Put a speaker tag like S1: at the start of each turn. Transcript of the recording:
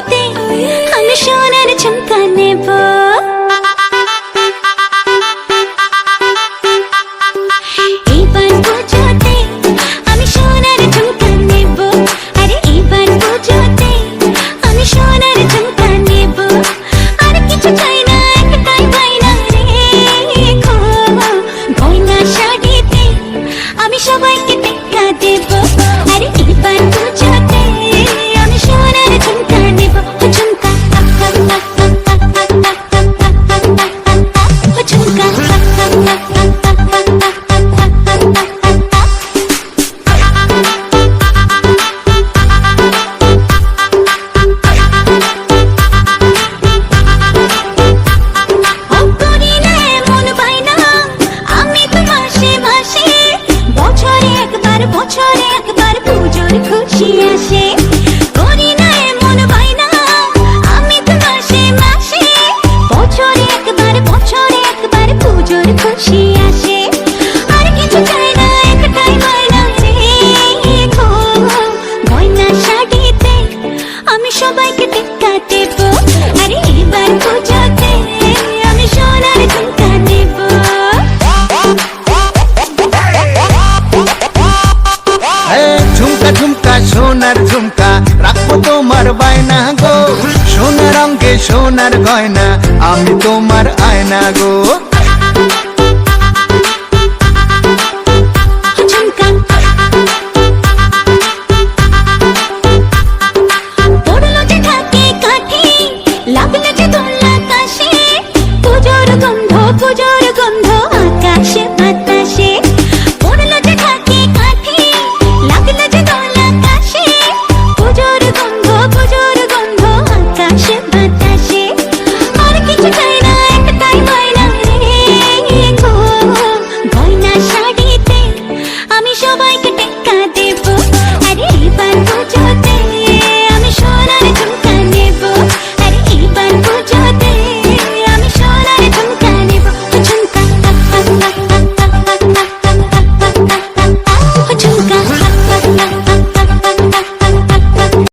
S1: হতে আমি সোনার ঝুমকা নেব।
S2: ঝুমকা, সোনার ঝুমকা, রাখব তোমার বায়না গো। সোনার অঙ্গে সোনার গয়না, আমি তোমার আয়না গো।